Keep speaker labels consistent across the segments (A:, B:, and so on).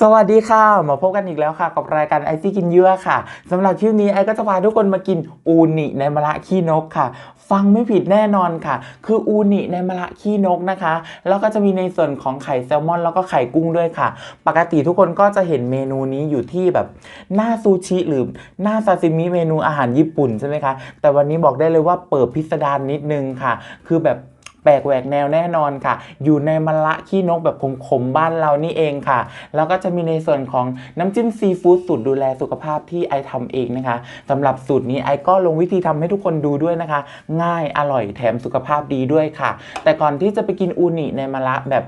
A: สวัสดีค่ะ มาพบกันอีกแล้วค่ะกับรายการไอซี่กินเยื่อค่ะสำหรับคลิปนี้ไอก็จะพาทุกคนมากินอูนิในมะระขี้นกค่ะ ฟังไม่ผิดแน่นอนค่ะ คืออูนิในมะระขี้นกนะคะ แล้วก็จะมีในส่วนของไข่แซลมอน แล้วก็ไข่กุ้งด้วยค่ะ ปกติทุกคนก็จะเห็นเมนูนี้อยู่ที่แบบหน้าซูชิหรือหน้าซาซิมิเมนูอาหารญี่ปุ่นใช่ไหมคะแต่วันนี้บอกได้เลยว่าเปิดพิสดารนิดนึงค่ะ คือแบบ แปลกแหวกแนวแน่นอนค่ะ อยู่ในมะละขี้นกแบบขมๆบ้านเรานี่เองค่ะ แล้วก็จะมีในส่วนของน้ำจิ้มซีฟู้ดสูตรดูแลสุขภาพที่ไอทำเองนะคะสำหรับสูตรนี้ไอก็ลงวิธีทำให้ทุกคนดูด้วยนะคะ ง่ายอร่อยแถมสุขภาพดีด้วยค่ะ แต่ก่อนที่จะไปกินอูนิในมะละแบบ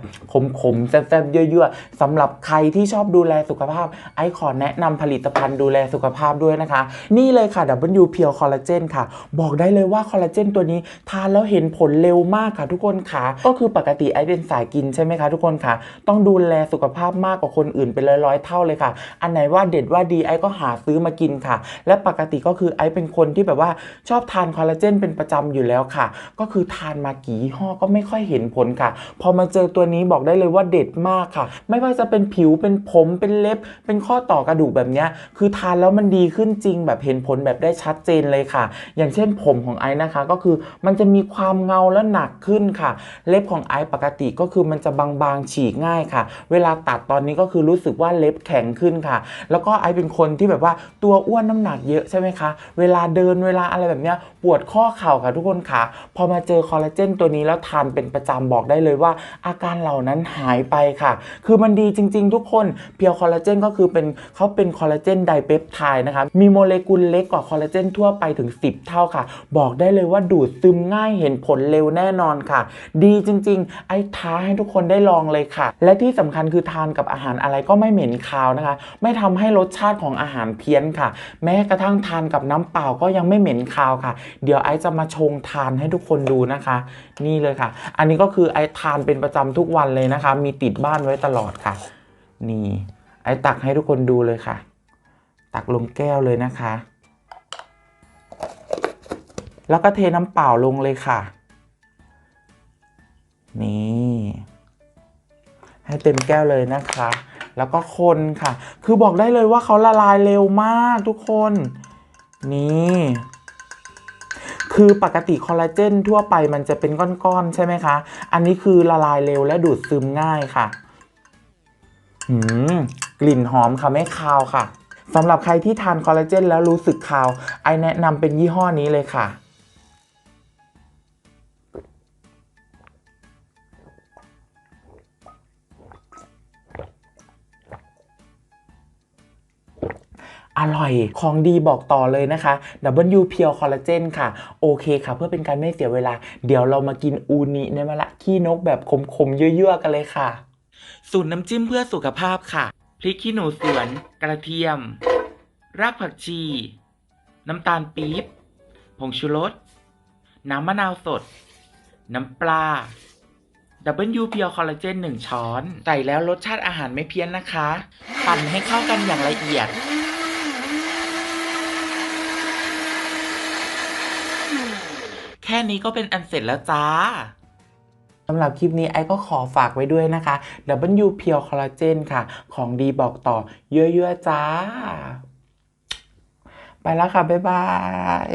A: ขมๆแซ่บๆเยอะๆสำหรับใครที่ชอบดูแลสุขภาพ ไอขอแนะนำผลิตภัณฑ์ดูแลสุขภาพด้วยนะคะ นี่เลยค่ะ W p u r e Collagen ค่ะ บอกได้เลยว่าคอลลาเจนตัวนี้ทานแล้วเห็นผลเร็วมากค่ะทุกคนค่ะก็คือปกติไอเป็นสายกินใช่ไหมคะทุกคนค่ะต้องดูแลสุขภาพมากกว่าคนอื่นเป็นร้อยๆเท่าเลยค่ะ อันไหนว่าเด็ดว่าดีไอก็หาซื้อมากินค่ะ และปกติก็คือไอเป็นคนที่แบบว่าชอบทานคอลลาเจนเป็นประจำอยู่แล้วค่ะ ก็คือทานมากี่ยี่ห้อก็ไม่ค่อยเห็นผลค่ะ พอมาเจอตัวนี้บอกได้เลยว่าเด็ดมากค่ะ ไม่ว่าจะเป็นผิวเป็นผมเป็นเล็บ เป็นข้อต่อกระดูกแบบเนี้ยคือทานแล้วมันดีขึ้นจริงแบบเห็นผลแบบได้ชัดเจนเลยค่ะ อย่างเช่นผมของไอซ์นะคะ ก็คือมันจะมีความเงาและหนักขึ้นค่ะ เล็บของไอซ์ปกติก็คือมันจะบางๆฉีกง่ายค่ะ เวลาตัดตอนนี้ก็คือรู้สึกว่าเล็บแข็งขึ้นค่ะ แล้วก็ไอซ์เป็นคนที่แบบว่าตัวอ้วนน้ำหนักเยอะใช่ไหมคะ เวลาเดินเวลาอะไรแบบเนี้ยปวดข้อเข่าค่ะทุกคนค่ะ พอมาเจอคอลลาเจนตัวนี้แล้วทานเป็นประจำบอกได้เลยว่า อาการเหล่านั้นหายไปค่ะ คือมันดีจริง ๆ ทุกคนเพียวคอลลาเจนก็คือเป็นเขาเป็นคอลลาเจนไดเปปไทด์นะคะมีโมเลกุลเล็กกว่าคอลลาเจนทั่วไปถึง 10 เท่าค่ะ บอกได้เลยว่าดูดซึมง่ายเห็นผลเร็วแน่นอนค่ะ ดีจริง ๆ ไอ้ท้าให้ทุกคนได้ลองเลยค่ะ และที่สำคัญคือทานกับอาหารอะไรก็ไม่เหม็นคาวนะคะ ไม่ทำให้รสชาติของอาหารเพี้ยนค่ะ แม้กระทั่งทานกับน้ำเปล่าก็ยังไม่เหม็นคาวค่ะ เดี๋ยวไอซ์จะมาชงทานให้ทุกคนดูนะคะ นี่เลยค่ะ อันนี้ก็คือไอซ์ทานเป็นประจำทุกวันเลยนะคะ มีติดบ้านไว้ตลอดค่ะ นี่ ไอซ์ตักให้ทุกคนดูเลยค่ะ ตักลงแก้วเลยนะคะแล้วก็เทน้ำเปล่าลงเลยค่ะ นี่ ให้เต็มแก้วเลยนะคะ แล้วก็คนค่ะ คือบอกได้เลยว่าเขาละลายเร็วมากทุกคน นี่คือปกติคอลลาเจนทั่วไปมันจะเป็นก้อนๆ ใช่ไหมคะ อันนี้คือละลายเร็วและดูดซึมง่ายค่ะ หืม กลิ่นหอมค่ะไม่คาวค่ะ สำหรับใครที่ทานคอลลาเจนแล้วรู้สึกคาว ไอแนะนำเป็นยี่ห้อนี้เลยค่ะ อร่อยของดีบอกต่อเลยนะคะ W Pure Collagen ค่ะ โอเคค่ะ เพื่อเป็นการไม่เสียเวลา เดี๋ยวเรามากินอูนิในมะละขี้นกแบบขมๆเยื่อๆกันเลยค่ะ สูตรน้ำจิ้มเพื่อสุขภาพค่ะ พริกขี้หนูสวน กระเทียม รากผักชี น้ำตาลปี๊บ ผงชูรส น้ำมะนาวสด น้ำปลา W Pure Collagen 1ช้อน ใส่แล้วรสชาติอาหารไม่เพี้ยนนะคะ ปั่นให้เข้ากันอย่างละเอียด แค่นี้ก็เป็นอันเสร็จแล้วจ้าสำหรับคลิปนี้ไอ้ก็ขอฝากไว้ด้วยนะคะ W Pure Collagen ค่ะ ของดีบอกต่อเยอะๆจ้า ไปแล้วค่ะ บ๊ายบาย